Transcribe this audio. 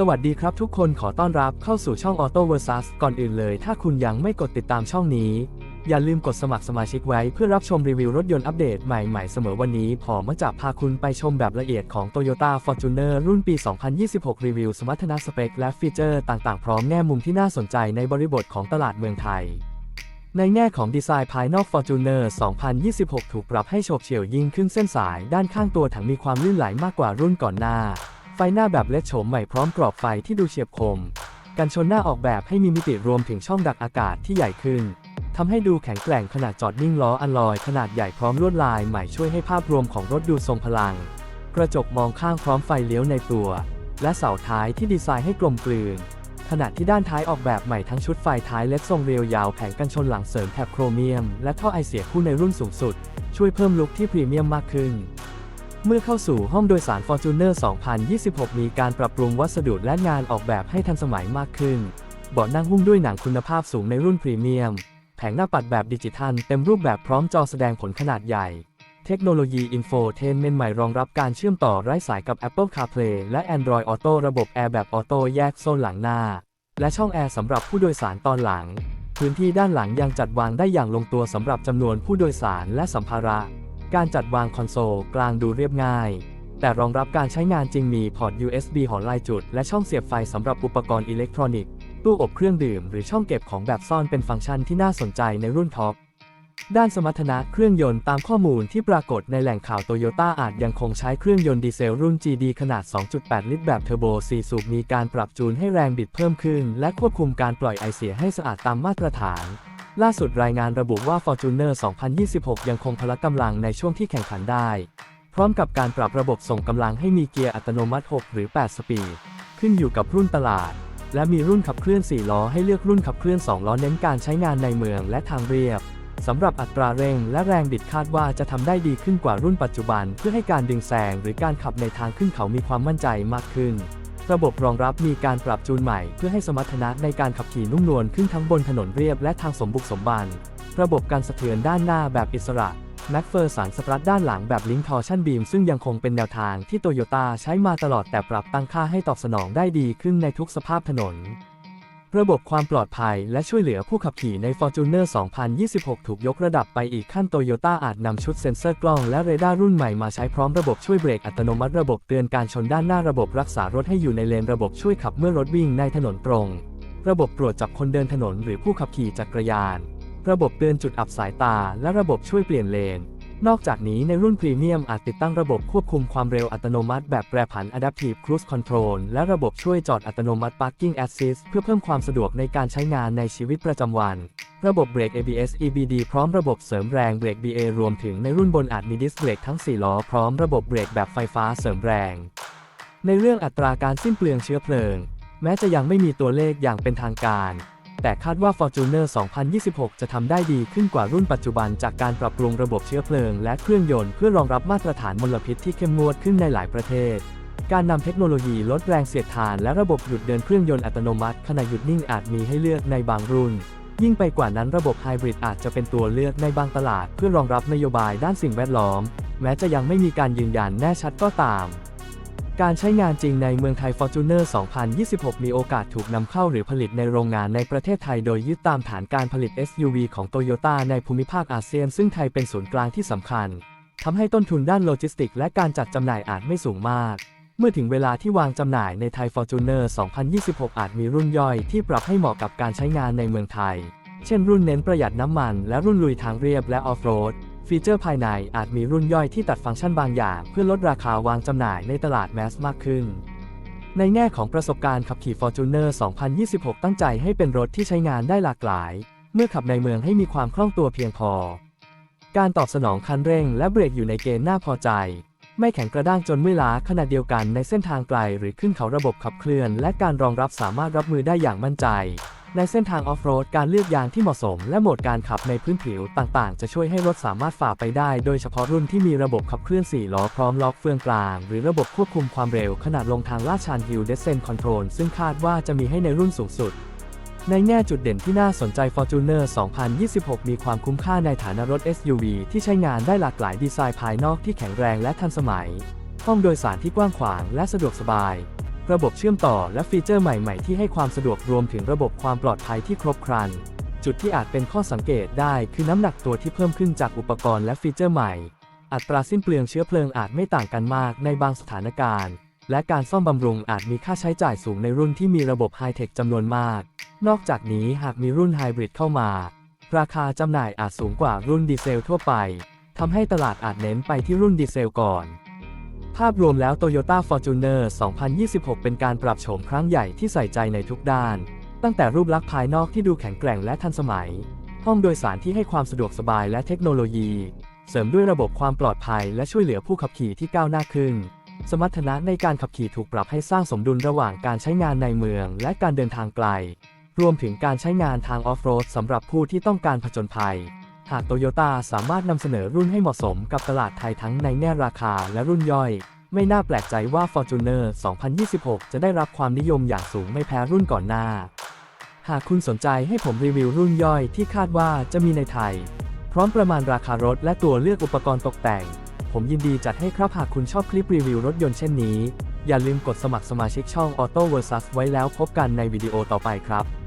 สวัสดีครับทุกคนขอต้อนรับเข้าสู่ช่อง Auto Versus ก่อนอื่นเลย ถ้าคุณยังไม่กดติดตามช่องนี้ อย่าลืมกดสมัครสมาชิกไว้เพื่อรับชมรีวิวรถยนต์อัปเดตใหม่ๆเสมอวันนี้ พอมาจะพาคุณไปชมแบบละเอียดของ Toyota Fortuner รุ่นปี 2026 รีวิวสมรรถนะสเปค และฟีเจอร์ต่างๆ พร้อมแง่มุมที่น่าสนใจในบริบทของตลาดเมืองไทย ในแง่ของดีไซน์ภายนอก Fortuner 2026 ถูกปรับให้โฉบเฉี่ยวยิ่งขึ้นเส้นสาย ด้านข้างตัวถังมีความลื่นไหลมากกว่ารุ่นก่อนหน้า ไฟหน้าแบบเล็ดโฉมใหม่พร้อมกรอบไฟที่ดูเฉียบคม กันชนหน้าออกแบบให้มีมิติรวมถึงช่องดักอากาศที่ใหญ่ขึ้นทำให้ดูแข็งแกร่งขนาดจอดนิ่งล้ออัลลอย ขนาดใหญ่พร้อมลวดลายใหม่ช่วยให้ภาพรวมของรถดูทรงพลัง กระจกมองข้างพร้อมไฟเลี้ยวในตัว และเสาท้ายที่ดีไซน์ให้กลมกลืน ขณะที่ด้านท้ายออกแบบใหม่ทั้งชุดไฟท้ายเล็กทรงเรียวยาวแผงกันชนหลังเสริมแถบโครเมียม และท่อไอเสียคู่ในรุ่นสูงสุด ช่วยเพิ่มลุคที่พรีเมียมมากขึ้น เมื่อเข้าสู่ห้องโดยสาร Fortuner 2026 มีการปรับปรุงวัสดุและงานออกแบบให้ทันสมัยมากขึ้น เบาะนั่งหุ้มด้วยหนังคุณภาพสูงในรุ่นพรีเมียม แผงหน้าปัดแบบดิจิทัลเต็มรูปแบบพร้อมจอแสดงผลขนาดใหญ่ เทคโนโลยีอินโฟเทนเมนต์ใหม่รองรับการเชื่อมต่อไร้สายกับ Apple CarPlay และ Android Auto ระบบแอร์แบบออโต้แยกโซนหลังหน้า และช่องแอร์สำหรับผู้โดยสารตอนหลัง พื้นที่ด้านหลังยังจัดวางได้อย่างลงตัวสำหรับจำนวนผู้โดยสารและสัมภาระ การจัดวางคอนโซลกลางดูเรียบง่าย แต่รองรับการใช้งานจริงมีพอร์ต USB หอลายจุด และช่องเสียบไฟสำหรับอุปกรณ์อิเล็กทรอนิกส์ตู้อบเครื่องดื่มหรือช่องเก็บของแบบซ่อนเป็นฟังก์ชันที่น่าสนใจในรุ่นท็อปด้านสมรรถนะเครื่องยนต์ตามข้อมูลที่ปรากฏในแหล่งข่าวโตโยต้าอาจยังคงใช้เครื่องยนต์ดีเซลรุ่น GD ขนาด 2.8 ลิตรแบบเทอร์โบ 4 สูบมีการปรับจูนให้แรงบิดเพิ่มขึ้น และควบคุมการปล่อยไอเสียให้สะอาดตามมาตรฐาน ล่าสุดรายงานระบุว่า Fortuner 2026 ยังคงพละกำลังในช่วงที่แข่งขันได้ พร้อมกับการปรับระบบส่งกำลังให้มีเกียร์อัตโนมัติ 6 หรือ 8 สปีด ขึ้นอยู่กับรุ่นตลาด และมีรุ่นขับเคลื่อน 4 ล้อให้เลือกรุ่นขับเคลื่อน 2 ล้อเน้นการใช้งานในเมืองและทางเรียบสำหรับอัตราเร่งและแรงบิดคาดว่าจะทำได้ดีขึ้นกว่ารุ่นปัจจุบัน เพื่อให้การดึงแซงหรือการขับในทางขึ้นเขามีความมั่นใจมากขึ้น ระบบรองรับมีการปรับจูนใหม่เพื่อให้สมรรถนะในการขับขี่นุ่มนวลขึ้นทั้งบนถนนเรียบและทางสมบุกสมบัน ระบบการสะเทือนด้านหน้าแบบอิสระแม็กเฟอร์สันสตรัตด้านหลังแบบลิงทอร์ชันบีมซึ่งยังคงเป็นแนวทางที่โตโยต้าใช้มาตลอดแต่ปรับตั้งค่าให้ตอบสนองได้ดีขึ้นในทุกสภาพถนน ระบบความปลอดภัยและช่วยเหลือผู้ขับขี่ใน Fortuner 2026 ถูกยกระดับไปอีกขั้นโตโยต้าอาจนำชุดเซ็นเซอร์กล้องและเรดาร์รุ่นใหม่มาใช้พร้อมระบบช่วยเบรกอัตโนมัติระบบเตือนการชนด้านหน้าระบบรักษารถให้อยู่ในเลนระบบช่วยขับเมื่อรถวิ่งในถนนตรง ระบบตรวจจับคนเดินถนนหรือผู้ขับขี่จักรยาน ระบบเตือนจุดอับสายตา และระบบช่วยเปลี่ยนเลน นอกจากนี้ในรุ่นพรีเมียมอาจติดตั้งระบบควบคุมความเร็วอัตโนมัติแบบแปรผัน Adaptive Cruise Control และระบบช่วยจอดอัตโนมัติ Parking Assist เพื่อเพิ่มความสะดวกในการใช้งานในชีวิตประจำวัน ระบบเบรก ABS EBD พร้อมระบบเสริมแรงเบรก BA รวมถึงในรุ่นบนอาจมีดิสเบรกทั้ง 4 ล้อพร้อมระบบเบรกแบบไฟฟ้าเสริมแรง ในเรื่องอัตราการสิ้นเปลืองเชื้อเพลิง แม้จะยังไม่มีตัวเลขอย่างเป็นทางการ แต่คาดว่า Fortuner 2026 จะทำได้ดีขึ้นกว่ารุ่นปัจจุบันจากการปรับปรุงระบบเชื้อเพลิงและเครื่องยนต์เพื่อรองรับมาตรฐานมลพิษที่เข้มงวดขึ้นในหลายประเทศ การนำเทคโนโลยีลดแรงเสียดทานและระบบหยุดเดินเครื่องยนต์อัตโนมัติขณะหยุดนิ่งอาจมีให้เลือกในบางรุ่น ยิ่งไปกว่านั้นระบบไฮบริดอาจจะเป็นตัวเลือกในบางตลาด เพื่อรองรับนโยบายด้านสิ่งแวดล้อม แม้จะยังไม่มีการยืนยันแน่ชัดก็ตาม การใช้งานจริงในเมืองไทย Fortuner 2026 มีโอกาสถูกนำเข้าหรือผลิตในโรงงานในประเทศไทยโดยยึดตามฐานการผลิต SUV ของ Toyota ในภูมิภาคอาเซียน ซึ่งไทยเป็นศูนย์กลางที่สำคัญทำให้ต้นทุนด้านโลจิสติกและการจัดจำหน่ายอาจไม่สูงมาก เมื่อถึงเวลาที่วางจำหน่ายในไทย Fortuner 2026 อาจมีรุ่นย่อยที่ปรับให้เหมาะกับการใช้งานในเมืองไทย เช่นรุ่นเน้นประหยัดน้ำมัน และรุ่นลุยทางเรียบและออฟโรด ฟีเจอร์ภายในอาจมีรุ่นย่อยที่ตัดฟังก์ชันบางอย่าง เพื่อลดราคาวางจำหน่ายในตลาดแมสมากขึ้น ในแง่ของประสบการณ์ขับขี่ Fortuner 2026 ตั้งใจให้เป็นรถที่ใช้งานได้หลากหลาย เมื่อขับในเมืองให้มีความคล่องตัวเพียงพอ การตอบสนองคันเร่งและเบรกอยู่ในเกณฑ์น่าพอใจ ไม่แข็งกระด้างจนเมื่อล้าขณะเดียวกันในเส้นทางไกลหรือขึ้นเขาระบบขับเคลื่อน และการรองรับสามารถรับมือได้อย่างมั่นใจ ในเส้นทางออฟโรดการเลือกยางที่เหมาะสม และโหมดการขับในพื้นผิวต่างๆ จะช่วยให้รถสามารถฝ่าไปได้ โดยเฉพาะรุ่นที่มีระบบขับเคลื่อน 4 ล้อพร้อมล็อกเฟืองกลาง หรือระบบควบคุมความเร็วขนาดลงทางลาดชัน Hill Descent Control ซึ่งคาดว่าจะมีให้ในรุ่นสูงสุด ในแง่จุดเด่นที่น่าสนใจ Fortuner 2026 มีความคุ้มค่าในฐานะรถ SUV ที่ใช้งานได้หลากหลายดีไซน์ภายนอกที่แข็งแรงและทันสมัยห้องโดยสารที่กว้างขวางและสะดวกสบาย ระบบเชื่อมต่อและฟีเจอร์ใหม่ ๆ ที่ให้ความสะดวกรวมถึงระบบความปลอดภัยที่ครบครัน จุดที่อาจเป็นข้อสังเกตได้คือน้ำหนักตัวที่เพิ่มขึ้นจากอุปกรณ์และฟีเจอร์ใหม่ อัตราสิ้นเปลืองเชื้อเพลิงอาจไม่ต่างกันมากในบางสถานการณ์ และการซ่อมบำรุงอาจมีค่าใช้จ่ายสูงในรุ่นที่มีระบบไฮเทคจำนวนมาก นอกจากนี้หากมีรุ่นไฮบริดเข้ามา ราคาจำหน่ายอาจสูงกว่ารุ่นดีเซลทั่วไปทำให้ตลาดอาจเน้นไปที่รุ่นดีเซลก่อน ภาพรวมแล้ว Toyota Fortuner 2026 เป็นการปรับโฉมครั้งใหญ่ที่ใส่ใจในทุกด้าน ตั้งแต่รูปลักษณ์ภายนอกที่ดูแข็งแกร่งและทันสมัย ห้องโดยสารที่ให้ความสะดวกสบายและเทคโนโลยี เสริมด้วยระบบความปลอดภัยและช่วยเหลือผู้ขับขี่ที่ก้าวหน้าขึ้น สมรรถนะในการขับขี่ถูกปรับให้สร้างสมดุลระหว่างการใช้งานในเมืองและการเดินทางไกล รวมถึงการใช้งานทางออฟโรดสำหรับผู้ที่ต้องการผจญภัย หากโตโยต้าสามารถนำเสนอรุ่นให้เหมาะสมกับตลาดไทยทั้งในแง่ราคาและรุ่นย่อย ไม่น่าแปลกใจว่า Fortuner 2026 จะได้รับความนิยมอย่างสูงไม่แพ้รุ่นก่อนหน้า หากคุณสนใจให้ผมรีวิวรุ่นย่อยที่คาดว่าจะมีในไทย พร้อมประมาณราคารถและตัวเลือกอุปกรณ์ตกแต่ง ผมยินดีจัดให้ครับหากคุณชอบคลิปรีวิวรถยนต์เช่นนี้ อย่าลืมกดสมัครสมาชิกช่อง Auto Versus ไว้แล้วพบกันในวิดีโอต่อไปครับ